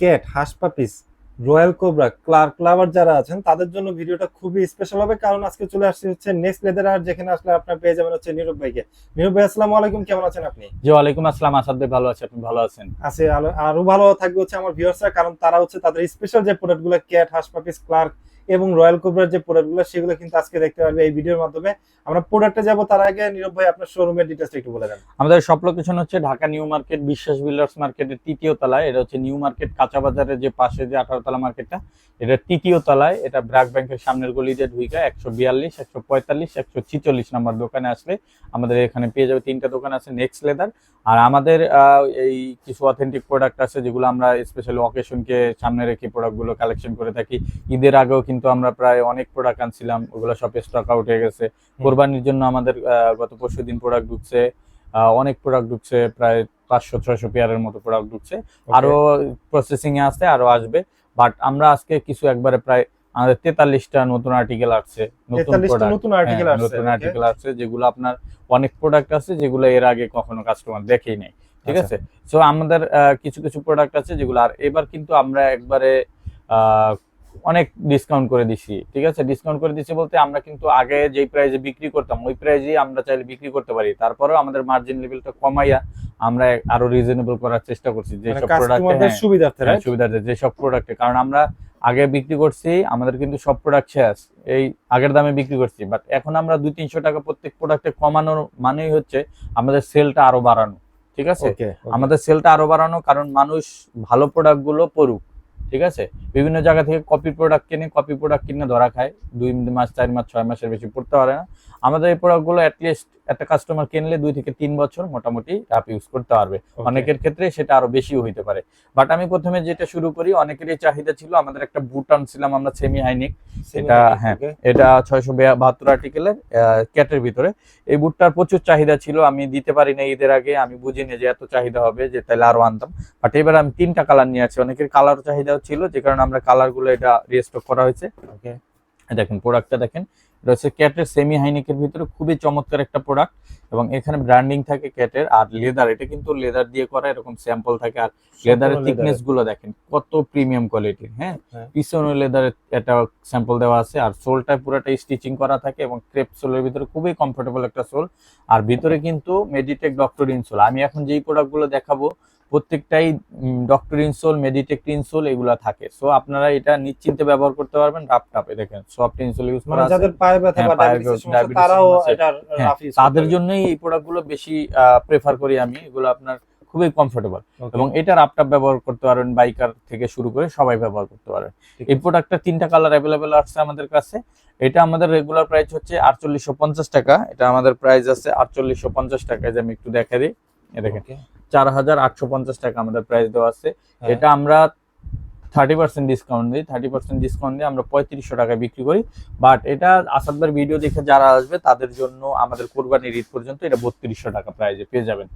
Cat Hush Puppies Royal Cobra Clarks lover যারা আছেন তাদের জন্য ভিডিওটা খুবই স্পেশাল হবে। কারণ আজকে চলে আসছে হচ্ছে নেক্সট লেদার আর যেখানে আসলে আপনার পেয়ে যাবেন হচ্ছে নীরব ভাইকে। নীরব ভাই আসসালামু আলাইকুম কেমন আছেন আপনি? জি ওয়ালাইকুম আসসালাম আসাদ ভাই ভালো আছেন আপনি ভালো আছেন? আছে আরও ভালো থাকবে হচ্ছে আমার ভিউয়ার্সরা কারণ তারা হচ্ছে তাদের স্পেশাল যে প্রোডাক্টগুলো ক্যাট হাঁস পাপিস ক্লার্ক এবং রয়্যাল কোবরার যে প্রোডাক্টগুলো সেগুলো কিন্তু আজকে দেখতে পারবে এই ভিডিওর মাধ্যমে। আমরা প্রোডাক্টে যাব, তার আগে নীরব ভাই আপনার শোরুমের ডিটেলসটা একটু বলে দেন। আমাদের সব লোকেশন হচ্ছে Dhaka new market, Biswas builders মার্কেটের তৃতীয় তলায়। এটা হচ্ছে নিউ মার্কেট, কাঁচা বাজারের যে পাশে যে আঠারো তলা মার্কেটটা, এটা তৃতীয় তলায়। এটা ব্র্যাক ব্যাংকের সামনের গলিতে ঢুইকা, একশো বিয়াল্লিশ, একশো পঁয়তাল্লিশ, একশো ছিচল্লিশ নম্বর দোকানে আসলে আমাদের এখানে পেয়ে যাবে তিনটা দোকান আছে নেক্সট লেদার আর আমাদের এই কিছু অথেন্টিক প্রোডাক্ট আছে, যেগুলো আমরা স্পেশালি অকেশনকে সামনে রেখে প্রোডাক্টগুলো কালেকশন করে থাকি। ঈদের আগেও কিন্তু আমরা প্রায় অনেক প্রোডাক্ট আনছিলাম ওগুলো সব স্টক আউট হয়ে গেছে। কোরবানির জন্য আমাদের গত পরশু দিন প্রোডাক্ট ঢুকছে অনেক প্রোডাক্ট ঢুকছে প্রায় পাঁচশো ছয়শো পেয়ারের মতো প্রোডাক্ট ঢুকছে। আরও প্রসেসিং এ আছে আরও আসবে। বাট আমরা আজকে কিছু একবারে প্রায় আমাদের তেতাল্লিশটা নতুন আর্টিকেল আসছে নতুন প্রোডাক্ট নতুন আর্টিকেল আসছে নতুন আর্টিকেল আসছে যেগুলো আপনার অনেক প্রোডাক্ট আছে যেগুলো এর আগে কখনো কাস্টমার দেখেই নাই ঠিক আচ্ছা। আছে? সো আমাদের আহ, কিছু কিছু প্রোডাক্ট আছে যেগুলো আর এবার কিন্তু আমরা একবারে আহ, অনেক ডিসকাউন্ট করে দিছি ঠিক আছে? ডিসকাউন্ট করে দিছি বলতে আমরা কিন্তু আগে যেই প্রাইসে বিক্রি করতাম ওই প্রাইসেই আমরা চাইলে বিক্রি করতে পারি। তারপরেও আমাদের মার্জিন লেভেলটা কমাইয়া আমরা আরও রিজনেবল করার চেষ্টা করছি যে মানে সব প্রোডাক্ট সুবিধার্থে হ্যাঁ? সুবিধার্থে যেসব প্রোডাক্টে কারণ আমরা আগে বিক্রি করছি আমাদের কিন্তু সব প্রোডাক্ট শেষ এই আগের দামে বিক্রি করছি। বাট এখন আমরা দুই তিনশো টাকা প্রত্যেক প্রোডাক্টে কমানোর মানেই হচ্ছে আমাদের সেলটা আরও বাড়ানো ঠিক আছে. আমাদের সেলটা আরও বাড়ানো কারণ মানুষ ভালো প্রোডাক্টগুলো পড়ুক ঠিক আছে? বিভিন্ন জায়গা থেকে কপি প্রোডাক্ট কিনে কপি প্রোডাক্ট কিনে ধরা খায়। দুই মাস চার মাস ছয় মাসের বেশি পড়তে পারে না। আমাদের এই প্রোডাক্টগুলো অ্যাটলিস্ট একটা কাস্টমার কিনলে দুই থেকে তিন বছর মোটামুটি অ্যাপ ইউজ করতে পারবে। অনেকের ক্ষেত্রে সেটা আরও বেশিও হইতে পারে। বাট আমি প্রথমে যেটা শুরু করি অনেকেরই চাহিদা ছিল আমাদের একটা বুট আনছিলাম আমরা সেমি হাইনিক এটা হ্যাঁ এটা ছয়শো বাহাত্তর আর্টিকেলের ক্যাটের ভিতরে। এই বুটটার প্রচুর চাহিদা ছিল আমি দিতে পারি না ঈদের আগে আমি বুঝিনি যে এত চাহিদা হবে যে তাহলে আরও আনতাম। বাট এবার আমি তিনটা কালার নিয়ে আছি অনেকের কালার চাহিদাও ছিল যে কারণে আমরা কালারগুলো এটা রিস্টক করা হয়েছে। দেখেন প্রোডাক্টটা দেখেন। এটা হচ্ছে ক্যাটের সেমি হাইনিকের ভিতরে খুবই চমৎকার একটা প্রোডাক্ট এবং এখানে ব্র্যান্ডিং থাকে ক্যাটের আর লেদার এটা কিন্তু লেদার দিয়ে করা এরকম স্যাম্পল থাকে। আর লেদারের থিকনেসগুলো দেখেন কত প্রিমিয়াম কোয়ালিটির হ্যাঁ? হ্যাঁ। পিছনে লেদারের একটা স্যাম্পল দেওয়া আছে আর সোলটা পুরোটা স্টিচিং করা থাকে এবং ক্রেপ সোলের ভিতরে খুবই কমফোর্টেবল একটা সোল আর ভিতরে কিন্তু মেডিটেক ডক্টর ইনসোল আমি এখন যেই প্রোডাক্টগুলো দেখাবো প্রত্যেকটাই ডক্টর ইনসোল মেডিটেক্ট ইনসোল এগুলা থাকে। সো আপনারা এটা নিশ্চিন্তে ব্যবহার করতে পারবেন রাফ টাপে দেখেন সফট ইনসোল ইউজ মানে করা যাদের পায়ে ব্যথা হ্যাঁ, বা diabetes তারাও এটা হ্যাঁ, রাফ ইউজ তাদের জন্যই এই প্রোডাক্টগুলো বেশি প্রেফার করি আমি। এগুলো আপনার খুবই কমফোর্টেবল এবং এটা রাফ রাপটাপ ব্যবহার করতে পারবেন বাইকার থেকে শুরু করে সবাই ব্যবহার করতে পারবেন এই প্রোডাক্টটা তিনটা কালার অ্যাভেলেবেল আসছে আমাদের কাছে। এটা আমাদের রেগুলার প্রাইস হচ্ছে আটচল্লিশশো টাকা। এটা আমাদের প্রাইস আছে আটচল্লিশশো টাকা যে আমি একটু দেখা দিই। এ দেখেন। চার হাজার আটশো পঞ্চাশ টাকা আমাদের প্রাইস দেওয়া আছে। হ্যাঁ। এটা আমরা থার্টি পার্সেন্ট ডিসকাউন্ট দিই থার্টি পার্সেন্ট ডিসকাউন্ট দিয়ে আমরা পঁয়ত্রিশশো টাকায় বিক্রি করি। বাট এটা আসাদবার ভিডিও দেখে যারা আসবে তাদের জন্য আমাদের কোরবানির ঈদ পর্যন্ত এটা বত্রিশশো টাকা প্রাইজে পেয়ে যাবেন।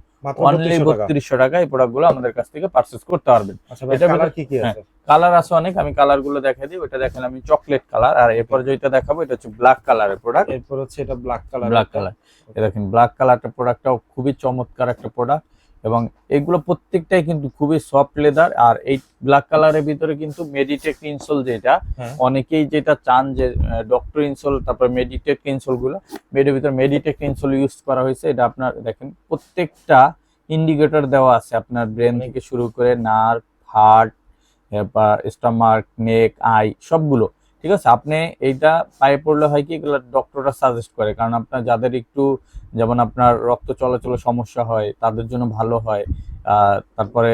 অনলি বত্রিশশো টাকা? এই প্রোডাক্টগুলো আমাদের কাছ থেকে পারচেজ করতে পারবেন। আচ্ছা ভিতরে- কি কি হ্যাঁ। আছে? কালার আছে অনেক আমি কালারগুলো দেখা দিই। ওটা দেখেন আমি চকলেট কালার আর এরপর যেটা দেখাবো এটা হচ্ছে ব্ল্যাক কালারের প্রোডাক্ট এরপর হচ্ছে এটা ব্ল্যাক কালার ব্ল্যাক কালার দেখেন ব্ল্যাক কালারটা প্রোডাক্টটাও খুবই চমৎকার একটা প্রোডাক্ট এবং এগুলো প্রত্যেকটাই কিন্তু খুবই সফট লেদার আর এই ব্ল্যাক কালারের ভিতরে কিন্তু মেডিটেক ইনসোল যেটা হ্যাঁ। অনেকেই যেটা চান যে ডক্টর ইনসোল তারপর মেডিটেক ইনসোলগুলো এর ভিতরে মেডিটেক ইনসোল ইউজ করা হয়েছে এটা আপনার দেখেন প্রত্যেকটা ইন্ডিকেটর দেওয়া আছে আপনার ব্রেন থেকে শুরু করে nerve heart stomach stomach neck eye সবগুলো ঠিক আছে? আপনি এইটা পায়ে পড়লে হয় কি এগুলো ডক্টররা সাজেস্ট করে। কারণ আপনার যাদের একটু যেমন আপনার রক্ত চলাচলে সমস্যা হয় তাদের জন্য ভালো হয়। তারপরে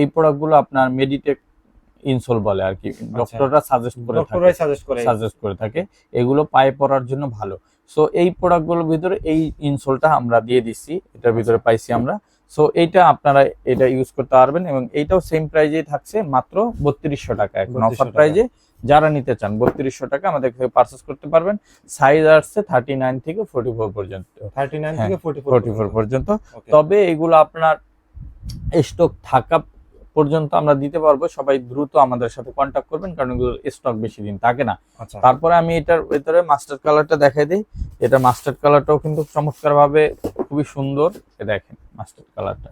এই প্রোডাক্টগুলো আপনার মেডিটেক ইনসোল বলে আর কি। ডক্টররা সাজেস্ট করে থাকে। ডক্টরাই সাজেস্ট করে। সাজেস্ট করে থাকে। এগুলো পায়ে পড়ার জন্য ভালো। সো এই প্রোডাক্টগুলোর ভিতরে এই ইনসোলটা আমরা দিয়ে দিচ্ছি। এটার ভিতরে পাইছি আমরা। সো এইটা আপনারা এটা ইউজ করতে পারবেন এবং এইটাও সেম প্রাইজেই থাকছে মাত্র বত্রিশশো টাকা এখন অফার প্রাইজে যারা নিতে চান বত্রিশশো টাকা আমাদের থেকে পারচেস করতে পারবেন। সাইজ আসছে থার্টি নাইন থেকে ফোর্টি ফোর পর্যন্ত। থার্টি নাইন থেকে 44 ফোর্টি ফোর পর্যন্ত। তবে এগুলো আপনার স্টক থাকা পর্যন্ত আমরা দিতে পারব সবাই দ্রুত আমাদের সাথে কন্ট্যাক্ট করবেন কারণ এগুলো স্টক বেশি দিন থাকে না। আচ্ছা। তারপরে আমি এটার ভেতরে মাস্টার কালারটা দেখাই দিই। এটা মাস্টার কালারটাও কিন্তু চমৎকার ভাবে খুবই সুন্দর। দেখেন মাস্টার কালারটা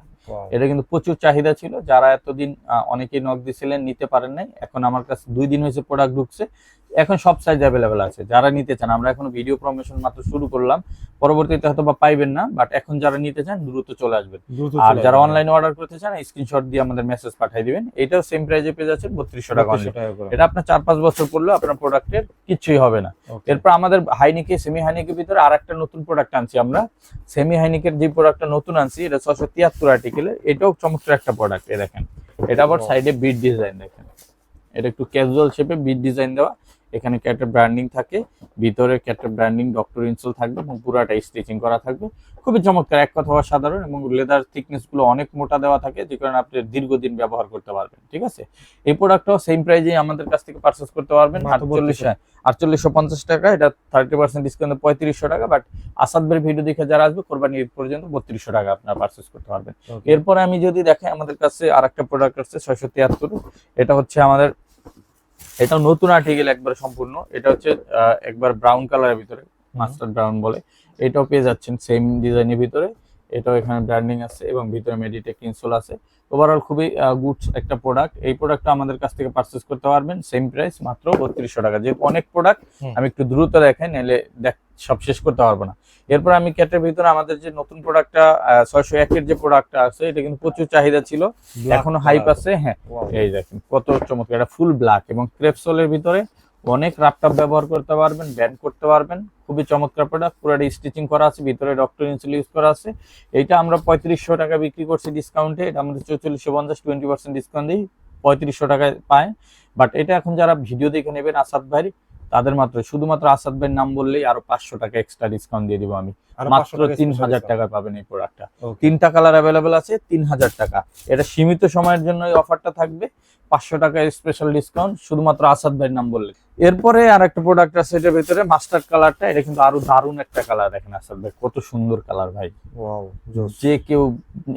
এটা কিন্তু প্রচুর চাহিদা ছিল যারা এতদিন অনেকেই নক দিছিলেন নিতে পারেন নাই। এখন আমার কাছে দুই দিন হয়েছে প্রোডাক্ট ঢুকছে। এখন সব সাইজ অ্যাভেলেবেল আছে। যারা নিতে চান আমরা এখন ভিডিও প্রমোশন মাত্র শুরু করলাম। পরবর্তীতে হয়তো বা পাইবেন না বাট এখন যারা নিতে চান দ্রুত চলে আসবেন। আর যারা। অনলাইনে অর্ডার করতে চান স্ক্রিনশট দিয়ে আমাদের মেসেজ পাঠিয়ে দিবেন। এটাও সেম প্রাইজে পেয়ে যাচ্ছেন বত্রিশশো টাকা 3200 টাকা করে। এটা আপনার চার পাঁচ বছর পড়লেও আপনার প্রোডাক্টের কিছুই হবে না। এরপর আমাদের হাইনিকে সেমি হাইনিকের ভিতরে আর একটা নতুন প্রোডাক্ট আনছি আমরা। সেমি হাইনিকের যে প্রোডাক্টটা নতুন আনছি এটা ছশো তিয়াত্তর আর্টিকেলের এটাও চমৎকার একটা প্রোডাক্ট এ দেখেন। এটা আবার সাইডে বিট ডিজাইন দেখেন। এটা একটু ক্যাজুয়াল শেপে বিট ডিজাইন দেওয়া। এখানে ক্যাটের ব্র্যান্ডিং থাকে ভিতরে ক্যাটের ব্র্যান্ডিং ডক্টর ইনসোল থাকবে এবং পুরাটা স্টিচিং করা থাকবে। খুবই চমৎকার এক কথা হওয়া সাধারণ এবং লেদার থিকনেসগুলো অনেক মোটা দেওয়া থাকে যে কারণে আপনি দীর্ঘদিন ব্যবহার করতে পারবেন ঠিক আছে? এই প্রোডাক্টটাও সেম প্রাইজে আমাদের কাছ থেকে পারচেস করতে পারবেন আটচল্লিশ আটচল্লিশশো পঞ্চাশ টাকা এটা থার্টি পার্সেন্ট ডিসকাউন্ট পঁয়ত্রিশশো টাকা বাট আসাদ ভিডিও দেখে যারা আসবে কোরবানি ঈদ পর্যন্ত বত্রিশশো টাকা আপনারা পারচেস করতে পারবেন. এরপরে আমি যদি দেখাই আমাদের কাছে আর একটা প্রোডাক্ট আছে ছয়শো তিয়াত্তর এটা হচ্ছে আমাদের এটা নতুন আর্টিকেল একবার সম্পূর্ণ। এটা হচ্ছে একবার ব্রাউন কালারের ভিতরে মাস্টার ব্রাউন বলে। এটাও পেয়ে যাচ্ছেন সেম ডিজাইনের ভিতরে। এটাও এখানে ব্র্যান্ডিং আছে এবং ভিতরে মেডিটেক ইনসোল আছে। ওভারঅল খুবই গুড একটা প্রোডাক্ট এই প্রোডাক্টটা আমাদের কাছ থেকে পারচেস করতে পারবেন সেম প্রাইস মাত্র বত্রিশশো টাকা। যেহেতু অনেক প্রোডাক্ট আমি একটু দ্রুত দেখাই নাহলে দেখ সব শেষ করতে পারব না। এরপর আমি ক্যাটের ভিতরে আমাদের যে নতুন প্রোডাক্টটা ছয়শো একের যে প্রোডাক্টটা আছে এটা কিন্তু প্রচুর চাহিদা ছিল। এখনও। হাইপ আছে হ্যাঁ। এই দেখেন কত চমৎকার এটা ফুল ব্ল্যাক এবং ক্রেপসোলের ভিতরে অনেক ল্যাপটপ ব্যবহার করতে পারবেন ব্যান্ড করতে পারবেন। খুবই চমৎকার প্রোডাক্ট পুরোটা স্টিচিং করা আছে ভিতরে ডক্টর ইনসুল ইউজ করা আছে। এইটা আমরা পঁয়ত্রিশশো টাকা বিক্রি করছি ডিসকাউন্টে এটা আমাদের চৌচল্লিশশো পঞ্চাশ টোয়েন্টি পার্সেন্ট ডিসকাউন্ট দিই পঁয়ত্রিশশো টাকায় পায়। বাট এটা এখন যারা ভিডিও দেখে নেবেন আসাদ ভাই তাদের মাত্র শুধুমাত্র আসাদ ভাইয়ের নাম বললেই আরও পাঁচশো টাকা এক্সট্রা ডিসকাউন্ট দিয়ে দিব আমি। মাত্র তিন হাজার টাকা পাবেন এই প্রোডাক্টটা তিনটা কালার অ্যাভেলেবেল আছে তিন হাজার টাকা। এটা সীমিত সময়ের জন্য এই অফারটা থাকবে। পাঁচশো টাকা স্পেশাল ডিসকাউন্ট শুধুমাত্র আসাদ ভাইয়ের নাম বললে। এরপরে আর একটা প্রোডাক্ট আছে এটার ভিতরে মাস্টার্ড কালারটা এটা কিন্তু আরও দারুণ একটা কালার দেখেন আসাদ ভাই কত সুন্দর কালার ভাই। যে কেউ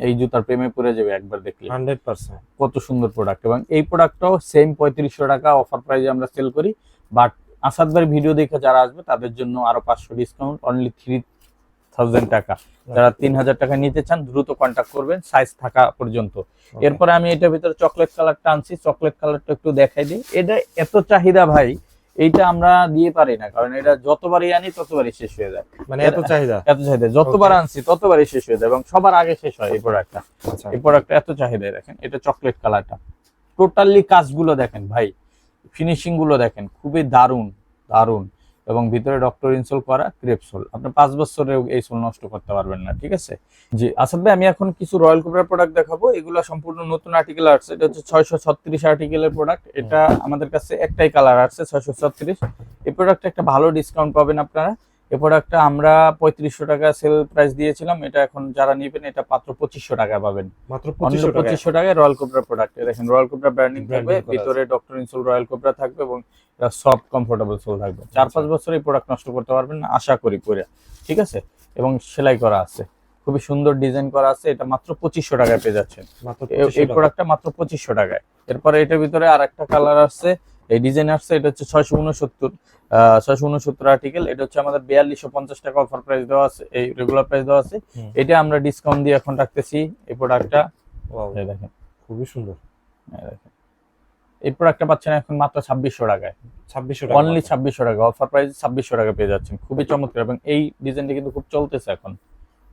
এই জুতার প্রেমে পড়ে যাবে একবার দেখলে। 100%. কত সুন্দর প্রোডাক্ট এবং এই প্রোডাক্টটাও সেম পঁয়ত্রিশশো টাকা অফার প্রাইজে আমরা সেল করি বাট আসাদ ভাইয়ের ভিডিও দেখে যারা আসবে তাদের জন্য আরও পাঁচশো ডিসকাউন্ট অনলি থ্রি থাউজেন্ড টাকা। যারা তিন হাজার টাকা নিতে চান দ্রুত কন্ট্যাক্ট করবেন সাইজ থাকা পর্যন্ত. এরপরে আমি এটার ভিতরে চকলেট কালারটা আনছি চকলেট কালারটা একটু দেখাই দিই। এটা এত চাহিদা ভাই এইটা আমরা দিয়ে পারি না কারণ এটা যতবারই আনি ততবারই শেষ হয়ে যায়। মানে এত চাহিদা? এত চাহিদা। যতবার আনছি ততবারই শেষ হয়ে যায় এবং সবার আগে শেষ হয় এই প্রোডাক্টটা আচ্ছা। এই প্রোডাক্টটা এত চাহিদা দেখেন এটা চকলেট কালারটা টোটালি কাজগুলো দেখেন ভাই ফিনিশিংগুলো দেখেন, খুবই দারুণ দারুণ। এবং ভিতরে ডক্টর ইনসোল করা ক্রেপসোল আপনি পাঁচ বছরেও এই সোল নষ্ট করতে পারবেন না, ঠিক আছে? জি, আসাদ ভাই, আমি এখন কিছু রয়্যাল কোবরার প্রোডাক্ট দেখাবো। এগুলো সম্পূর্ণ নতুন আর্টিকেল আসছে। এটা হচ্ছে ছয়শো ছত্রিশ আর্টিকেলের প্রোডাক্ট এটা আমাদের কাছে একটাই কালার আসছে, ছয়শো ছত্রিশ। এই প্রোডাক্টটা একটা ভালো ডিসকাউন্ট পাবেন আপনারা। এই প্রোডাক্টটা আমরা পঁয়ত্রিশশো টাকা সেল প্রাইস দিয়েছিলাম এটা এখন যারা নেবেন এটা মাত্র পঁচিশশো টাকা পাবেন। মাত্র অনলি 2500 টাকা পঁচিশশো টাকায় রয়্যাল কোবরা প্রোডাক্ট দেখেন রয়্যাল কোবরা ব্র্যান্ডিং থাকবে ভিতরে ডক্টর ইনসোল রয়্যাল কোবরা থাকবে এবং এটা সফট কমফোর্টেবল সোল থাকবে। চার পাঁচ বছর এই প্রোডাক্ট নষ্ট করতে পারবেন না আশা করি পরে। ঠিক আছে? এবং সেলাই করা আছে। খুবই সুন্দর ডিজাইন করা আছে এটা মাত্র পঁচিশশো টাকায় পেয়ে যাচ্ছেন। মাত্র এ- 2500 এই প্রোডাক্টটা মাত্র পঁচিশশো টাকায়। এরপরে এটার ভিতরে আর একটা কালার আসছে এই ডিজাইন আসছে এটা হচ্ছে ছয়শো উনসত্তর। ছয়শো উনসত্তর আর্টিকেল এটা হচ্ছে আমাদের বিয়াল্লিশশো পঞ্চাশ টাকা অফার প্রাইস দেওয়া আছে এই রেগুলার প্রাইস দেওয়া আছে। এটা আমরা ডিসকাউন্ট দিয়ে এখন রাখতেছি এই প্রোডাক্টটা দেখেন। খুবই সুন্দর। দেখেন। এই প্রোডাক্টটা পাচ্ছেন এখন মাত্র ছাব্বিশশো টাকায়। 2600 টাকা অনলি ছাব্বিশশো টাকা। অফার প্রাইস ছাব্বিশশো টাকা পেয়ে যাচ্ছেন। খুবই চমৎকার। এবং এই ডিজাইনটা কিন্তু খুব চলতেছে এখন।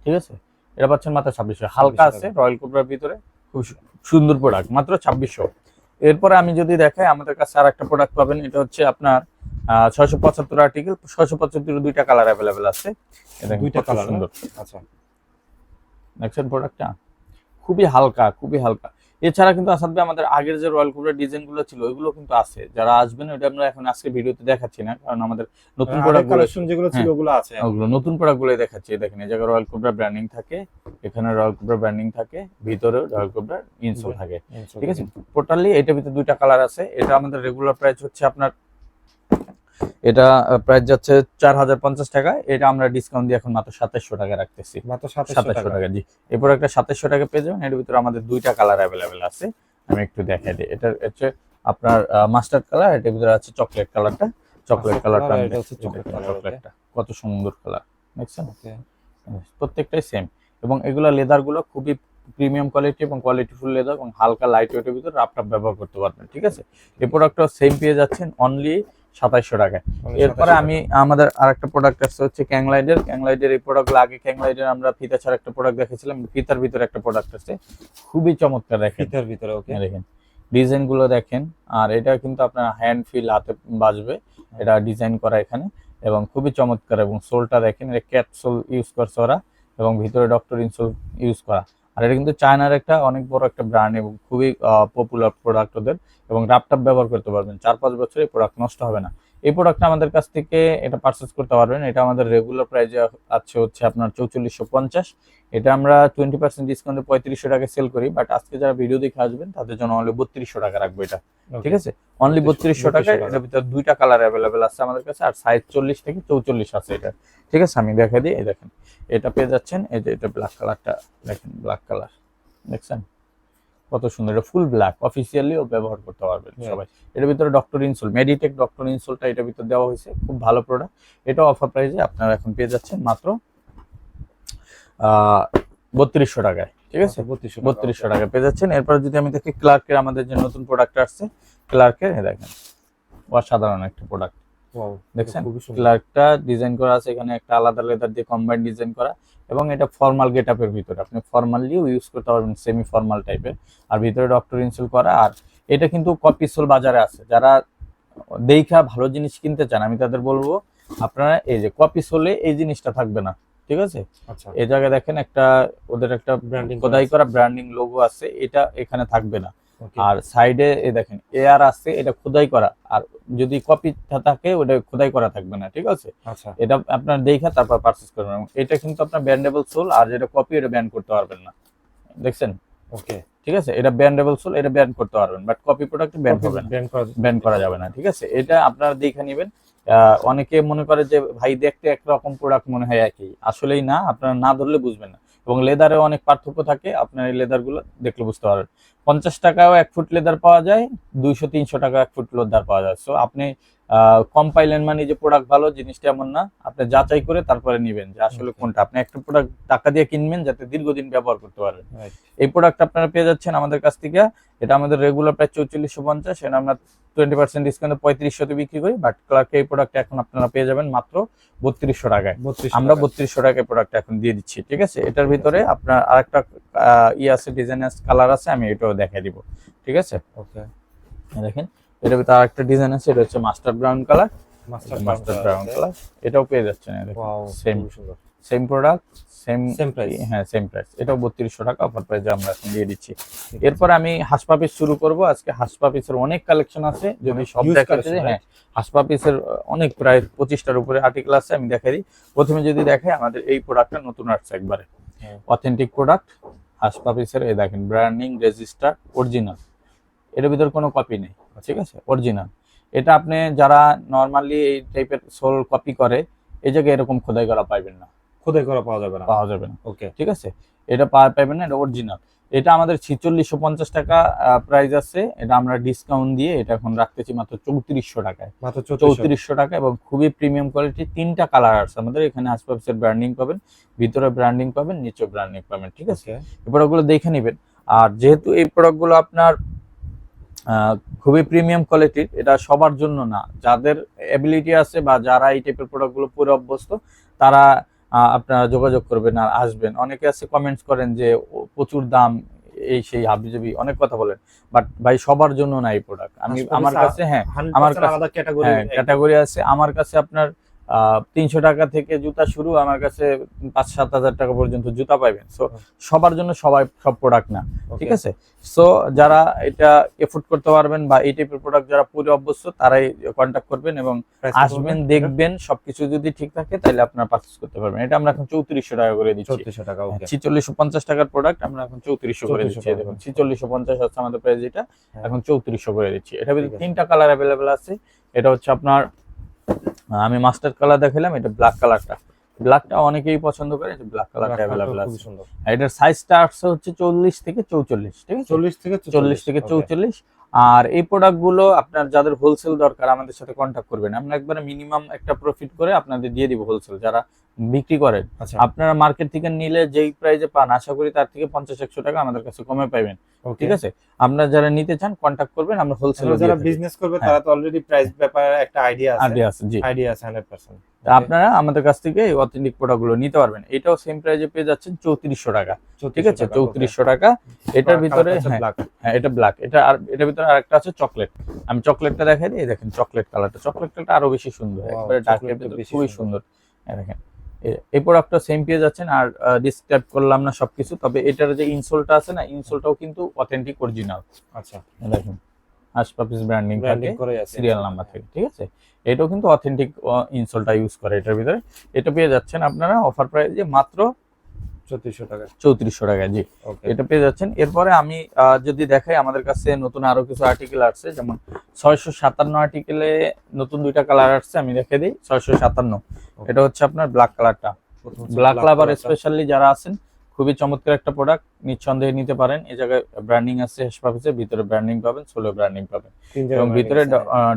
ঠিক আছে? এটা পাচ্ছেন মাত্র ছাব্বিশশো হালকা আছে রয়্যাল কোবরার ভিতরে। খুব সুন্দর প্রোডাক্ট মাত্র ছাব্বিশশো। এরপরে আমি যদি দেখাই আমাদের কাছে আর একটা প্রোডাক্ট পাবেন। এটা হচ্ছে আপনার ছয়শো পঁচাত্তর আর্টিকেল ছয়শো পঁচাত্তর দুইটা কালার অ্যাভেলেবেল আছে। এটা দুইটা কালার সুন্দর। আচ্ছা। দেখছেন প্রোডাক্টটা খুবই হালকা খুবই হালকা। এছাড়া কিন্তু আসাদ ভাই আমাদের আগের যে রয়্যাল কোবরার ডিজাইনগুলো ছিল ওইগুলো কিন্তু আছে। যারা আসবেন ওটা আমরা এখন আজকে ভিডিওতে দেখাচ্ছি না কারণ আমাদের নতুন প্রোডাক্ট কালেকশন যেগুলো ছিল হ্যাঁ। ওগুলো আছে। ওগুলো নতুন প্রোডাক্টগুলো দেখাচ্ছি। দেখেন এই জায়গায় রয়্যাল কোবরা ব্র্যান্ডিং থাকে এখানে রয়্যাল কোবরা ব্র্যান্ডিং থাকে ভিতরে রয়্যাল কোবরা ইনসোল থাকে। ঠিক আছে? টোটালি এটার ভিতরে দুইটা কালার আছে। এটা আমাদের রেগুলার প্রাইস হচ্ছে আপনার এটা প্রাইস যাচ্ছে চার হাজার পঞ্চাশ টাকা। এটা আমরা ডিসকাউন্ট দিয়ে এখন মাত্র সাতাশশো টাকা রাখতেছি। মাত্র সাতাশশো টাকা জি। এই প্রোডাক্টটা সাতাশশো টাকা পেয়ে যাবেন। এর ভিতরে আমাদের দুইটা কালার অ্যাভেলেবেল আছে। আমি একটু দেখাই দিই। এটা হচ্ছে আপনার মাস্টার্ড কালার এটার ভিতরে আছে চকলেট কালারটা চকলেট কালারটা চকলেটটা কত সুন্দর কালার দেখছেন? প্রত্যেকটাই সেম এবং এগুলো লেদারগুলো খুবই প্রিমিয়াম কোয়ালিটি এবং কোয়ালিটি ফুল লেদার এবং হালকা লাইট ওয়েটের ভিতরে রাফটাপ ব্যবহার করতে পারবেন ঠিক আছে? এই প্রোডাক্টটা সেম পেয়ে যাচ্ছেন অনলি সাতাইশশো টাকায়। এরপরে আমি আমাদের আরেকটা প্রোডাক্ট আসছে হচ্ছে ক্যাংলাইডের ক্যাংলাইডের এই প্রোডাক্ট আগে ক্যাংলাইডের আমরা ফিতা ছাড়া একটা প্রোডাক্ট দেখেছিলাম ফিতার ভিতরে একটা প্রোডাক্ট আছে। খুবই চমৎকার দেখেন। ফিতার ভিতরে ওকে দেখেন। ডিজাইনগুলো দেখেন। আর এটা কিন্তু আপনার হ্যান্ড ফিল হাতে বাজবে। এটা ডিজাইন করা এখানে। এবং খুবই চমৎকার এবং সোলটা দেখেন। এটা ক্যাট সোল ইউজ করছে ওরা। এবং ভিতরে ডক্টর ইনসোল ইউজ করা। আর এটা কিন্তু চায়নার একটা অনেক বড় একটা ব্র্যান্ড এবং খুবই পপুলার প্রোডাক্ট ওদের এবং র্যাপটপ ব্যবহার করতে পারবেন। চার পাঁচ বছর প্রোডাক্ট নষ্ট হবে না। এই প্রোডাক্টটা আমাদের কাছ থেকে এটা পারচেস করতে পারবেন। এটা আমাদের রেগুলার প্রাইজে আছে হচ্ছে আপনার চৌচল্লিশশো পঞ্চাশ। এটা আমরা টোয়েন্টি পার্সেন্ট ডিসকাউন্টে পঁয়ত্রিশশো টাকা সেল করি বাট আজকে যারা ভিডিও দেখে আসবেন তাদের জন্য অনলি বত্রিশশো টাকা রাখব এটা। ঠিক আছে? অনলি বত্রিশশো টাকা 3200 টাকা। এটার ভিতরে দুইটা কালার অ্যাভেলেবেল আছে আমাদের কাছে আর সাইজ চল্লিশ থেকে চৌচল্লিশ আছে এটা। ঠিক আছে? আমি দেখা দিই এই দেখেন। এটা পেয়ে যাচ্ছেন এই যে এটা ব্ল্যাক কালারটা দেখেন ব্ল্যাক কালার দেখছেন? কত সুন্দর এটা ফুল ব্ল্যাক অফিসিয়ালিও ব্যবহার করতে পারবেন. সবাই। এটার ভিতরে ডক্টর ইনসোল মেডিটেক ডক্টর ইনসোলটা এটার ভিতরে দেওয়া হয়েছে খুব ভালো প্রোডাক্ট এটা অফার প্রাইসে আপনারা এখন পেয়ে যাচ্ছেন মাত্র বত্রিশশো টাকায় ঠিক আছে? বত্রিশশো বত্রিশশো টাকা পেয়ে যাচ্ছেন। এরপর যদি আমি দেখি ক্লার্কের আমাদের যে নতুন প্রোডাক্ট আসছে ক্লার্কের দেখেন অসাধারণ একটা প্রোডাক্ট দেখছেন? ক্লার্কটা ডিজাইন করা আছে এখানে একটা আলাদা লেদার দিয়ে কম্বাইন ডিজাইন করা। এবং এটা ফর্মাল গেট আপের ভিতরে। আপনি ফর্মালিও ইউজ করতে পারবেন সেমি ফর্মাল টাইপের আর ভিতরে ডক্টর ইনসুল করা। আর এটা কিন্তু কপি সোল বাজারে আছে। যারা দেখা ভালো জিনিস কিনতে চান আমি তাদের বলব আপনারা এই যে কপি সোলে এই জিনিসটা থাকবে না। ঠিক আছে? আচ্ছা। এই জায়গায় দেখেন একটা ওদের একটা ব্র্যান্ডিং খোদাই করা ব্র্যান্ডিং লোগো আছে। এটা এখানে থাকবে না। আর সাইডে এ দেখেন এয়ার আছে এটা খোদাই করা। আর যদি কপি থাকে ওটা খোদাই করা থাকবে না ঠিক আছে? আচ্ছা। এটা আপনার দেখা তারপর পারচেস করবেন। এটা কিন্তু আপনার ব্যান্ডেবল সোল আর যেটা কপি এটা ব্যান্ড করতে পারবেন না। দেখছেন? ওকে ঠিক আছে? এটা ব্যান্ডেবল সোল এটা ব্যান্ড করতে পারবেন। বাট কপি প্রোডাক্ট ব্যান্ড হবে না। ব্র্যান্ড করা যাবে। না ঠিক আছে? এটা আপনারা দেখে নেবেন। আহ, অনেকে মনে করে যে ভাই দেখতে একরকম প্রোডাক্ট মনে হয় একই। আসলেই না আপনারা না ধরলে বুঝবেন না। এবং লেদারে অনেক পার্থক্য থাকে, আপনার এই লেদারগুলো দেখলে বুঝতে পারবেন। পঞ্চাশ টাকাও এক ফুট লেদার পাওয়া যায়, দুইশো, তিনশো টাকা এক ফুট লেদার পাওয়া যায়। সো আপনি কম পাইলেন মানে যে প্রোডাক্ট ভালো জিনিসটা এমন না। আপনি যাচাই করে তারপরে নেবেন যে আসলে কোনটা। আপনি একটা প্রোডাক্ট টাকা দিয়ে কিনবেন যাতে দীর্ঘদিন ব্যবহার করতে Right. এই প্রোডাক্ট আপনারা পেয়ে যাচ্ছেন আমাদের কাছ থেকে। এটা আমাদের রেগুলার প্রায় চৌচল্লিশশো পঞ্চাশ। এটা আমরা টোয়েন্টি পার্সেন্ট ডিসকাউন্টে পঁয়ত্রিশশোতে বিক্রি করি। বাট ক্লার্কে এই প্রোডাক্ট এখন আপনারা পেয়ে যাবেন মাত্র বত্রিশশো টাকায়। আমরা বত্রিশশো টাকায় প্রোডাক্ট এখন দিয়ে দিচ্ছি ঠিক আছে? এটার ভিতরে আপনার আরেকটা আহ, ই আছে ডিজাইন কালার আছে আমি এটাও দেখাই দিব ঠিক আছে? ওকে দেখেন। এটার ভিতরে আরেকটা ডিজাইন আছে এটা হচ্ছে master brown colour master master brown colour এটাও পেয়ে যাচ্ছেন wow same same product same same price হ্যাঁ সেম প্রাইস এটাও বত্রিশশো টাকা অফার প্রাইসে আমরা এখন দিয়ে দিচ্ছি। এরপর আমি হাসপাপিস শুরু করব। আজকে হাসপাপিসের অনেক কালেকশন আছে। যদি সব দেখাতে হ্যাঁ হাসপাপিসের অনেক প্রায় পঁচিশটার উপরে আর্টিকেল আছে আমি দেখাই দিই। প্রথমে যদি দেখে আমাদের এই প্রোডাক্টটা নতুন আসছে একবারে। অথেন্টিক প্রোডাক্ট হাসপাপিসের এই দেখেন ব্র্যান্ডিং রেজিস্টার অরিজিনাল এটার ভিতর কোনো কপি নেই ঠিক আছে? অরিজিনাল এটা আপনি যারা নর্মালি এই টাইপের সোল কপি করে এই জায়গায় এরকম খোদাই করা পাইবেন না। খোদাই করা পাওয়া যাবে না। পাওয়া যাবে না। ওকে ঠিক আছে? এটা পাওয়া পাবেন না এটা অরিজিনাল এটা আমাদের ছিচল্লিশশো পঞ্চাশ টাকা প্রাইস আছে। এটা আমরা ডিসকাউন্ট দিয়ে এটা এখন রাখতেছি মাত্র চৌত্রিশশো টাকায়। মাত্র চৌত্রিশশো। টাকা এবং খুবই প্রিমিয়াম কোয়ালিটি তিনটা কালার আছে আমাদের। এখানে আসপাসের ব্র্যান্ডিং পাবেন ভিতরে ব্র্যান্ডিং পাবেন নিচে ব্র্যান্ডিং পাবেন ঠিক আছে? এই প্রোডাক্টগুলো দেখে নেবেন। আর যেহেতু এই প্রোডাক্টগুলো আপনার খুবই প্রিমিয়াম কোয়ালিটির এটা সবার জন্য না। যাদের এবিলিটি আছে বা যারা এই টাইপের প্রোডাক্টগুলো পুরো অভ্যস্ত তারা আপনারা যোগাযোগ করবেন আর আসবেন। অনেকে আছে কমেন্টস করেন যে প্রচুর দাম এই সেই হাবিজাবি। অনেক কথা বলেন। বাট ভাই সবার জন্য না এই প্রোডাক্ট আমি আমার কাছে হ্যাঁ আমার কাছে- ক্যাটাগরি আছে। আমার কাছে আপনার তিনশো টাকা থেকে জুতা শুরু আমার কাছে পাঁচ সাত হাজার টাকা পর্যন্ত জুতা পাইবেন। সো সবার জন্য সবাই সব প্রোডাক্ট না। ঠিক আছে? সো যারা এটা এফোর্ড করতে পারবেন বা এই টাইপের প্রোডাক্ট যারা পুরো অভ্যস্ত তারাই কন্ট্যাক্ট করবেন এবং আসবেন দেখবেন সবকিছু যদি ঠিক থাকে তাহলে আপনারা পারচেস করতে পারবেন। এটা আমরা এখন চৌত্রিশশো টাকা করে দিচ্ছি। চৌত্রিশশো টাকা ওকে ছিচল্লিশশো পঞ্চাশ টাকার প্রোডাক্ট আমরা এখন চৌত্রিশশো করে দিচ্ছি। দেখুন। ছিচল্লিশশো পঞ্চাশ হচ্ছে আমাদের প্রাইস এটা হ্যাঁ। এখন চৌত্রিশশো করে দিচ্ছি। এটা তিনটা কালার অ্যাভেলেবেল আছে। এটা হচ্ছে আপনার আমি মাস্টার কালার দেখালাম এটা ব্ল্যাক কালারটা। ব্ল্যাকটা অনেকেই পছন্দ করে ব্ল্যাক কালারটা অ্যাভেলেবেল আছে। সুন্দর। আর এটার সাইজটা আসছে হচ্ছে চল্লিশ থেকে চৌচল্লিশ ঠিক আছে? চল্লিশ থেকে চল্লিশ থেকে. চৌচল্লিশ। আর এই প্রোডাক্টগুলো আপনার যাদের হোলসেল দরকার আমাদের সাথে কন্ট্যাক্ট করবেন। আমরা একবারে মিনিমাম একটা প্রফিট করে আপনাদের দিয়ে দিব হোলসেল যারা বিক্রি করেন। আচ্ছা। আপনারা মার্কেট থেকে নিলে যেই প্রাইজে পান আশা করি তার থেকে পঞ্চাশ একশো টাকা আমাদের কাছে কমে পাইবেন। ঠিক আছে? আপনারা যারা নিতে চান কন্ট্যাক্ট করবেন আমরা হোলসেল যারা বিজনেস করবে হ্যাঁ। তারা তো অলরেডি প্রাইস ব্যাপারে একটা আইডিয়া আছে। আইডিয়া আছে জি। আইডিয়া আছে 100% তা আপনারা আমাদের কাছ থেকে এই অথেন্টিক প্রোডাক্টগুলো নিতে পারবেন। এটাও সেম প্রাইজে পেয়ে যাচ্ছেন চৌত্রিশশো টাকা। ঠিক আছে? চৌত্রিশশো টাকা। এটার ভিতরে হ্যাঁ ব্ল্যাক হ্যাঁ এটা ব্ল্যাক এটা আর এটার ভিতরে আরেকটা আছে চকলেট আমি চকলেটটা দেখাই দিই দেখেন চকলেট কালারটা চকলেট কালারটা আরও বেশি সুন্দর একবারে chocolate টা ভিতরে বেশি খুবই সুন্দর। দেখেন। এই প্রোডাক্টটা সেম পেয়ে যাচ্ছেন আর ডিসক্রাইব করলাম না সবকিছু তবে এটার যে ইনসোলটা আছে না ইনসোলটাও কিন্তু অথেন্টিক অরিজিনাল আচ্ছা। দেখুন আশপাপিস ব্র্যান্ডিং থাকে সিরিয়াল নাম্বার থাকে ঠিক আছে? এটাও কিন্তু অথেন্টিক ইনসোলটা ইউজ করে এটার ভিতরে। এটা পেয়ে যাচ্ছেন আপনারা অফার প্রাইসে মাত্র 3400 টাকা চৌত্রিশশো টাকা জি। এটা পেয়ে যাচ্ছেন। এরপরে আমি আহ, যদি দেখাই আমাদের কাছে নতুন আরও কিছু আর্টিকেল আসছে যেমন ছয়শো সাতান্ন আর্টিকেলে নতুন দুইটা কালার আসছে আমি দেখে দিই ছয়শো সাতান্ন। এটা হচ্ছে আপনার ব্ল্যাক কালারটা ব্ল্যাক লাভার স্পেশালি যারা আছেন খুবই চমৎকার একটা প্রোডাক্ট নিঃসন্দেহে নিতে পারেন। এই জায়গায় ব্র্যান্ডিং আছে হেসপাফিসে ভিতরে ব্র্যান্ডিং পাবেন সোলো ব্র্যান্ডিং পাবেন। এবং ভিতরে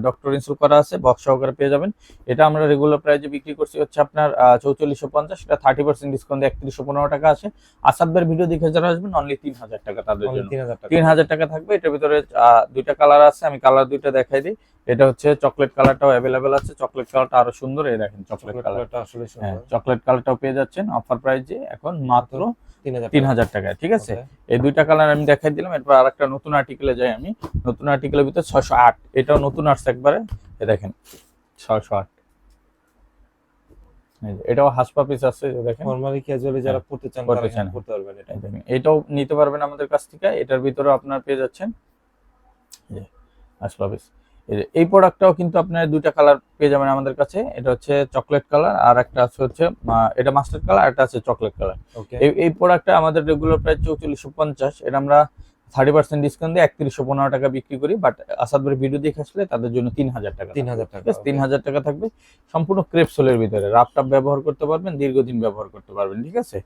ডক্টর ইনসুল করা আছে বক্স সহকারে পেয়ে যাবেন। এটা আমরা রেগুলার প্রাইজে বিক্রি করছি হচ্ছে আপনার চৌচল্লিশশো পঞ্চাশ এটা থার্টি পার্সেন্ট ডিসকাউন্ট একত্রিশশো পনেরো টাকা আছে। আসাদবের ভিডিও দেখে যারা আসবেন অনলি তিন হাজার টাকা তাদের জন্য। তিন হাজার টাকা। থাকবে এটার ভিতরে আহ, দুইটা কালার আছে আমি কালার দুইটা দেখাই দিই। এটা হচ্ছে চকলেট কালারটাও অ্যাভেলেবেল আছে চকলেট কালারটা আরও সুন্দর এই দেখেন চকলেট কালারটা আসলে হ্যাঁ সুন্দর। চকলেট কালারটাও পেয়ে যাচ্ছেন অফার প্রাইজে এখন মাত্র 3000 তিন হাজার টাকায় ঠিক আছে? এই দুইটা কালার আমি দেখাই দিলাম এরপর আরেকটা নতুন আর্টিকেলে যাই আমি। নতুন আর্টিকেলের ভিতরে ছয়শো আট এটাও নতুন আসছে একবারে। এ দেখেন ছয়শো আট। এটাও হাসপা পিস আছে দেখেন। নরমালি ক্যাজুয়ালি যারা পড়তে চান পড়তে চান। পড়তে পারবেন এটা। এটাও নিতে পারবেন আমাদের কাছ থেকে এটার ভিতরে আপনার পেয়ে যাচ্ছেন। আসবাবিস এই প্রোডাক্টটাও কিন্তু আপনার দুইটা কালার পেয়ে যাবেন আমাদের কাছে। এটা হচ্ছে চকলেট কালার আর একটা আছে হচ্ছে এটা মাস্টার্ড কালার আর একটা আছে চকলেট কালার ওকে এই প্রোডাক্টটা আমাদের রেগুলার প্রাইস চৌচল্লিশশো পঞ্চাশ। এটা আমরা থার্টি পার্সেন্ট ডিসকাউন্ট দিয়ে একত্রিশশো পনেরো টাকা বিক্রি করি বাট আসাদ ভিডিও দেখে আসলে তাদের জন্য তিন হাজার টাকা 3000 টাকা তিন হাজার টাকা থাকবে সম্পূর্ণ ক্রেপ সোলের ভিতরে। রাফটাপ ব্যবহার করতে পারবেন দীর্ঘদিন ব্যবহার করতে পারবেন ঠিক আছে?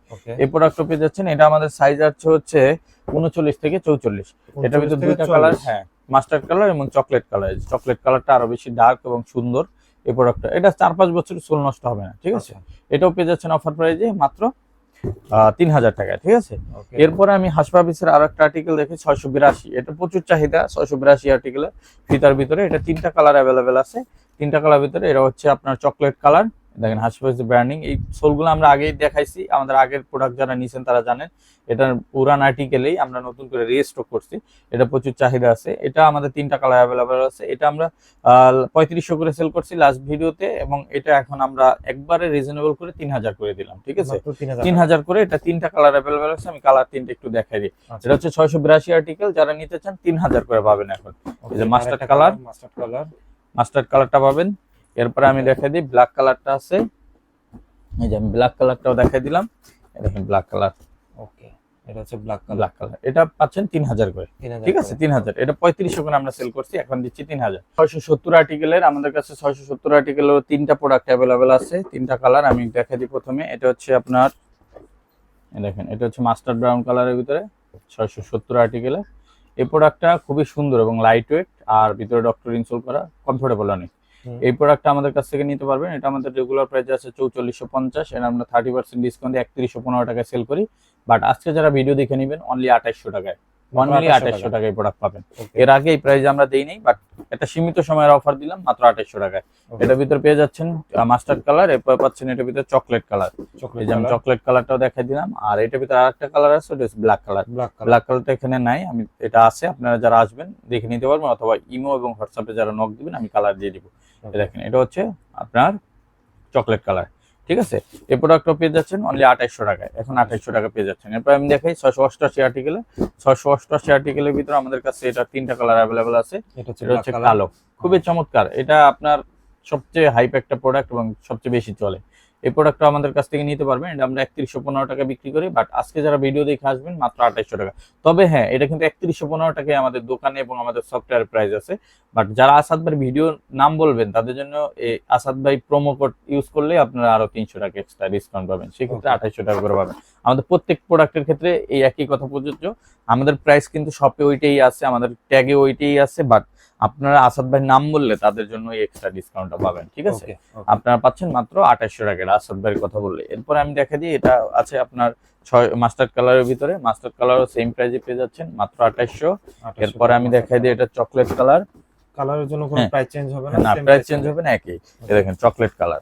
এই প্রোডাক্টটা পেয়ে যাচ্ছেন। এটা আমাদের সাইজ আছে হচ্ছে উনচল্লিশ থেকে চৌচল্লিশ। এটার ভিতরে দুইটা কালার হ্যাঁ। মাস্টার্ড কালার এবং চকলেট কালার। চকলেট কালারটা আরও বেশি ডার্ক এবং সুন্দর এই প্রোডাক্টটা এটা চার পাঁচ বছর সোল নষ্ট হবে না ঠিক আছে? এটাও পেয়ে যাচ্ছেন অফার প্রাইজে মাত্র তিন হাজার টাকা ঠিক আছে? এরপরে আমি হাসপাবিসের আরও একটা আর্টিকেল দেখি ছয়শো বিরাশি। এটা প্রচুর চাহিদা ছয়শো বিরাশি আর্টিকেল ফিতার ভিতরে এটা তিনটা কালার অ্যাভেলেবেল আছে। তিনটা কালার ভিতরে এটা হচ্ছে আপনার চকলেট কালার দেখেন হাসপাবিস ব্র্যান্ডিং এই সোলগুলো আমরা আগেই দেখাইছি। আমাদের আগের প্রোডাক্ট যারা নিছেন তারা জানেন এটার পুরান আর্টিকেলেই আমরা নতুন করে রিস্টক করছি। এটা প্রচুর চাহিদা আছে। এটা আমাদের তিনটা কালার অ্যাভেলেবেল আছে। এটা আমরা পঁয়ত্রিশশো করে সেল করছি লাস্ট ভিডিওতে এবং এটা এখন আমরা একবারে রিজনেবল করে তিন হাজার করে দিলাম ঠিক আছে? তিন হাজার করে এটা তিনটা কালার অ্যাভেলেবেল আছে। আমি কালার তিনটা একটু দেখাই দিই। আচ্ছা। এটা হচ্ছে ছয়শো বিরাশি আর্টিকেল যারা নিতে চান তিন হাজার করে পাবেন এখন। Okay, colour. Mustard colour mustard কালারটা পাবেন। এরপরে আমি দেখাই দিই ব্ল্যাক কালারটা আছে। এই যে আমি ব্ল্যাক কালারটাও দেখাই দিলাম। এই দেখেন ব্ল্যাক কালার ওকে এটা হচ্ছে ব্ল্যাক কালার ব্ল্যাক কালার এটা পাচ্ছেন তিন হাজার করে ঠিক আছে তিন হাজার এটা পঁয়ত্রিশশো করে আমরা সেল করছি এখন দিচ্ছি তিন হাজার ছয়শো সত্তর আর্টিকেলের আমাদের কাছে ছয়শো সত্তর আর্টিকেলের তিনটা প্রোডাক্ট অ্যাভেলেবেল আছে তিনটা কালার আমি দেখাই দিই প্রথমে। এটা হচ্ছে আপনার এই দেখেন এটা হচ্ছে মাস্টার ব্রাউন কালারের ভিতরে ছয়শো সত্তর আর্টিকেলের এই প্রোডাক্টটা খুবই সুন্দর এবং লাইট ওয়েট আর ভিতরে ডক্টর ইনসোল করা কমফোর্টেবল অনেক। এই প্রোডাক্টটা আমাদের কাছ থেকে নিতে পারবেন। এটা আমাদের রেগুলার প্রাইস আছে চৌচল্লিশশো পঞ্চাশ। এর আমরা থার্টি পার্সেন্ট ডিসকাউন্ট দিয়ে একত্রিশশো পনেরো টাকায় সেল করি। বাট আজকে যারা ভিডিও দেখে নেবেন অনলি আঠাইশশো টাকায়। অনলি 2800 আঠাইশশো টাকায়। প্রোডাক্ট পাবেন। এর আগে এই প্রাইস আমরা দেই নাই বাট একটা সীমিত সময়ের অফার দিলাম মাত্র আঠাইশশো টাকায়। Okay, এটার ভিতরে পেয়ে যাচ্ছেন মাস্টার্ড কালার এরপর পাচ্ছেন এটার ভিতরে চকলেট কালার chocolate এই যে চকলেট কালারটাও দেখাই দিলাম আর এটার ভিতরে আরেকটা কালার আছে ওটা ব্ল্যাক কালার ব্ল্যাক কালারটা এখানে নাই আমি এটা আছে আপনারা যারা আসবেন দেখে নিতে পারবেন অথবা ইমো এবং হোয়াটসঅ্যাপে যারা নক দিবেন আমি কালার দিয়ে দিব। দেখেন এটা হচ্ছে আপনার চকলেট কালার ঠিক আছে? এই প্রোডাক্টটা পেয়ে যাচ্ছেন অনলি আঠাইশশো টাকায়। এখন আঠাইশশো টাকা পেয়ে যাচ্ছেন। এরপর আমি দেখাই ছয়শো অষ্টআশি আর্টিকেলে ছয়শো অষ্টআশি আর্টিকেলের ভিতরে আমাদের কাছে এটা তিনটা কালার অ্যাভেলেবেল আছে। এটা হচ্ছে কালো। খুবই চমৎকার। এটা আপনার সবচেয়ে হাইপ একটা প্রোডাক্ট এবং সবচেয়ে বেশি চলে। এই প্রোডাক্টটা আমাদের কাছ থেকে নিতে পারবেন। এটা আমরা একত্রিশশো পনেরো টাকা বিক্রি করি বাট আজকে যারা ভিডিও দেখে আসবেন, মাত্র আঠাইশশো টাকা। তবে হ্যাঁ এটা কিন্তু একত্রিশশো পনেরো টাকায় আমাদের দোকানে এবং আমাদের সফটওয়্যার প্রাইস আছে। বাট যারা আসাদ ভাই ভিডিও নাম বলবেন, তাদের জন্য এই আসাদ ভাই প্রোমো কোড ইউজ করলে আপনারা আরও তিনশো টাকা এক্সট্রা ডিসকাউন্ট পাবেন। সেক্ষেত্রে. আঠাইশশো টাকা করে পাবেন। আমাদের প্রত্যেক প্রোডাক্টের ক্ষেত্রে এই একই কথা প্রযোজ্য। আমাদের প্রাইস কিন্তু শপে ওইটাই আছে আমাদের ট্যাগে ওইটাই আছে বাট আপনারা আসাদ ভাই নাম বললে তাদের জন্য এক্সট্রা ডিসকাউন্টটা পাবেন ঠিক আছে? আপনারা পাচ্ছেন মাত্র আঠাশশো টাকা এটা আসাদ ভাইয়ের কথা বললে। এরপরে আমি দেখা দিই এটা আছে আপনার ছয় মাস্টার্ড কালারের ভিতরে মাস্টার্ড কালারও সেম প্রাইজে পেয়ে যাচ্ছেন মাত্র আঠাশশো এরপরে আমি দেখাই দিই এটা চকলেট কালার কালারের জন্য কোনো হ্যাঁ। প্রাইস চেঞ্জ হবে না না প্রাইস চেঞ্জ হবে। না একই। এ দেখেন chocolate colour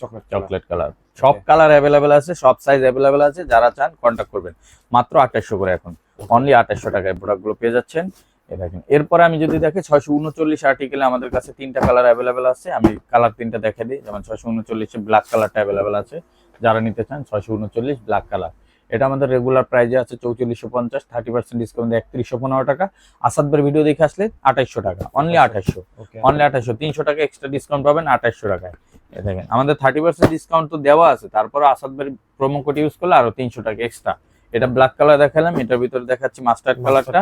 chocolate chocolate colour সব কালার অ্যাভেলেবেল আছে সব সাইজ অ্যাভেলেবেল আছে যারা চান কন্ট্যাক্ট করবেন। মাত্র আঠাশশো করে এখন। অনলি আঠাশশো টাকায় প্রোডাক্টগুলো পেয়ে যাচ্ছেন। এ দেখেন এরপরে আমি যদি দেখি ছয়শো উনচল্লিশ আর্টিকেলে আমাদের কাছে তিনটা কালার অ্যাভেলেবেল আছে আমি কালার তিনটা দেখে দিই। যেমন ছয়শো উনচল্লিশে ব্ল্যাক কালারটা অ্যাভেলেবেল আছে। যারা নিতে চান ছয়শো উনচল্লিশ ব্ল্যাক কালার এটা আমাদের রেগুলার প্রাইজে আছে চৌচল্লিশশো পঞ্চাশ থার্টি পার্সেন্ট ডিসকাউন্ট একত্রিশশো পনেরো টাকা। আসাদবার ভিডিও দেখে আসলে আঠাইশশো টাকা অনলি আঠাইশশো। অনলি আঠাশশো তিনশো টাকা এক্সট্রা ডিসকাউন্ট পাবেন আঠাশশো টাকায়। দেখেন আমাদের থার্টি পার্সেন্ট ডিসকাউন্ট তো দেওয়া আছে তারপরে আসাদবের প্রোমো কোড ইউজ করলে আরও তিনশো টাকা এক্সট্রা এটা ব্ল্যাক কালার দেখালাম এটার ভিতরে দেখাচ্ছি মাস্টার্ড কালারটা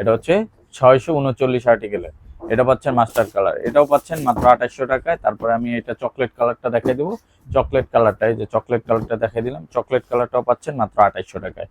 এটা হচ্ছে ছয়শো উনচল্লিশ আর্টিকেলে এটা পাচ্ছেন মাস্টার কালার। এটাও পাচ্ছেন মাত্র আঠাশশো টাকায়। তারপরে আমি এটা চকলেট কালারটা দেখাই দেবো। চকলেট কালারটা এই যে চকলেট কালারটা দেখাই দিলাম। চকলেট কালারটাও পাচ্ছেন মাত্র আঠাশশো টাকায়।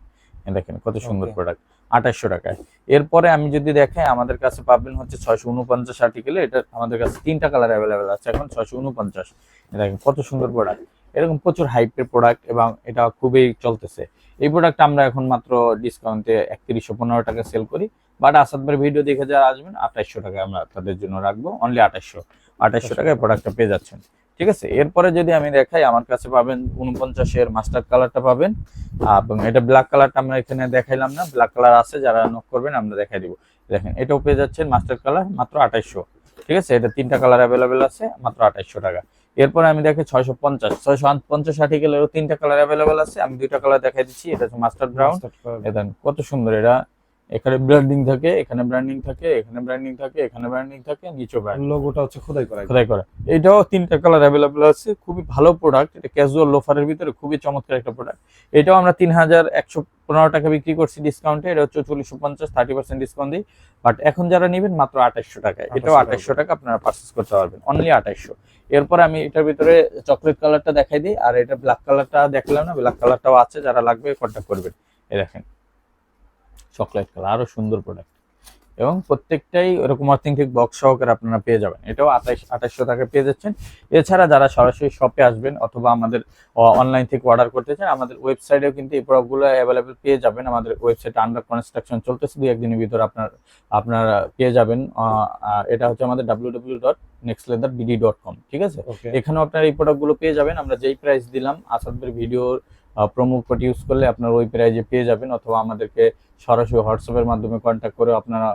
দেখেন কত সুন্দর প্রোডাক্ট আঠাশশো টাকায়। এরপরে আমি যদি দেখাই আমাদের কাছে পাবেন হচ্ছে ছয়শো উনপঞ্চাশ আর্টিকেলে এটা আমাদের কাছে তিনটা কালার অ্যাভেলেবেল আছে এখন ছয়শো উনপঞ্চাশ। দেখেন কত সুন্দর প্রোডাক্ট এরকম প্রচুর হাইপের প্রোডাক্ট এবং এটা খুবই চলতেছে। এই প্রোডাক্ট আমরা এখন মাত্র ডিসকাউন্টে একত্রিশশো পনেরো টাকা সেল করি। বাট আসাদবার ভিডিও দেখে যারা আসবেন আঠাইশশো টাকায় আমরা তাদের জন্য রাখব। অনলি আঠাইশশো। আঠাইশশো টাকায় প্রোডাক্টটা পেয়ে যাচ্ছেন। ঠিক আছে? এরপরে যদি আমি দেখাই আমার কাছে পাবেন উনপঞ্চাশের মাস্টার কালারটা পাবেন। এবং এটা ব্ল্যাক কালারটা আমরা এখানে দেখাইলাম না। ব্ল্যাক কালার আছে যারা নক করবেন আমরা দেখাই দিব। দেখেন এটাও পেয়ে যাচ্ছেন মাস্টার কালার মাত্র আঠাইশশো। ঠিক আছে? এটা তিনটা কালার অ্যাভেলেবেল আছে মাত্র আঠাইশশো টাকা। এরপরে আমি দেখি ছয়শো পঞ্চাশ। ছয়শো পঞ্চাশ আর্টিকেলেরও তিনটা কালার অ্যাভেলেবেল আছে। আমি দুইটা কালার দেখাই দিচ্ছি। এটা হচ্ছে মাস্টার ব্রাউন কত সুন্দর এটা এখানে ব্র্যান্ডিং থাকে এখানে ব্র্যান্ডিং থাকে এখানে ব্র্যান্ডিং থাকে এখানে ব্র্যান্ডিং থাকে নিচেও ব্র্যান্ডিং লোগোটা হচ্ছে খোদাই করা। খোদাই করা। এটাও তিনটা কালার অ্যাভেলেবল আছে। খুবই ভালো প্রোডাক্ট এটা ক্যাজুয়াল লোফারের ভিতরে খুবই চমৎকার একটা প্রোডাক্ট এটাও আমরা তিন হাজার একশো পনেরো টাকা বিক্রি করছি ডিসকাউন্টে এটা হচ্ছে চল্লিশশো পঞ্চাশ থার্টি পার্সেন্ট ডিসকাউন্ট দিই। বাট এখন যারা নেবেন মাত্র আঠাইশশো টাকায়। এটাও 2800 আঠাইশশো টাকা আপনারা পারচেস করতে পারবেন। অনলি আঠাইশশো। এরপর আমি এটার ভিতরে চকলেট কালারটা দেখাই দিই। আর এটা ব্ল্যাক কালারটা দেখলাম না ব্ল্যাক কালারটাও আছে। যারা লাগবে কন্ট্যাক্ট করবেন। এই দেখেন। চকলেট কালার আরও সুন্দর প্রোডাক্ট এবং প্রত্যেকটাই ওরকম অথেন্টিক বক্স সহকারে আপনারা পেয়ে যাবেন। এটাও আঠাইশ আঠাশশো টাকা পেয়ে যাচ্ছেন। এছাড়া যারা সরাসরি শপে আসবেন অথবা আমাদের অনলাইন থেকে অর্ডার করতে চান আমাদের ওয়েবসাইটেও কিন্তু এই প্রোডাক্টগুলো অ্যাভেলেবেল পেয়ে যাবেন। আমাদের ওয়েবসাইট আন্ডার কনস্ট্রাকশন চলতেছে দুই একদিনের ভিতরে আপনার আপনারা পেয়ে যাবেন। এটা হচ্ছে আমাদের W W dot next leather BD dot com ঠিক আছে? এখানেও আপনারা এই প্রোডাক্টগুলো পেয়ে যাবেন। আমরা যেই প্রাইস দিলাম আসাদের ভিডিওর প্রোমো কোড ইউজ করলে আপনারা ওই প্রাইজে পেয়ে যাবেন। অথবা আমাদেরকে সরাসরি হোয়াটসঅ্যাপের মাধ্যমে কন্ট্যাক্ট করে আপনারা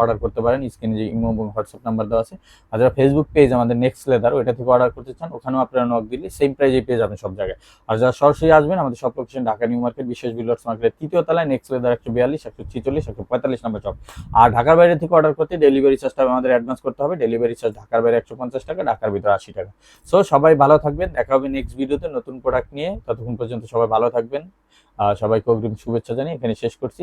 অর্ডার করতে পারেন। স্ক্রিনে যে ইমো এবং হোয়াটসঅ্যাপ নাম্বার দেওয়া আছে। আর যারা ফেসবুক পেজ আমাদের নেক্সট লেদার ওইটা থেকে অর্ডার করতে চান, ওখানেও আপনারা নক দিলে সেম প্রাইজে পেয়ে যাবেন সব জায়গায়। আর যারা সরাসরি আসবেন, আমাদের সব লোকেশন ঢাকা নিউ মার্কেট, বিশেষ বিল্ডার্স মার্কেটের তৃতীয় তলায় নেক্সট লেদার একশো বিয়াল্লিশ, একশো ছিচল্লিশ, একশো পঁয়তাল্লিশ নাম্বার চপ আর ঢাকার বাইরে থেকে অর্ডার করতে ডেলিভারি চার্জটা আমাদের অ্যাডভান্স করতে হবে। ডেলিভারি চার্জ ঢাকার বাইরে একশো পঞ্চাশ টাকা, ঢাকার ভিতরে আশি টাকা। সো সবাই ভালো থাকবেন। দেখা হবে নেক্সট ভিডিওতে নতুন প্রোডাক্ট নিয়ে। ততক্ষণ পর্যন্ত সবাই ভালো থাকবেন। সবাইকে অগ্রিম শুভেচ্ছা জানিয়ে এখানে শেষ করছি।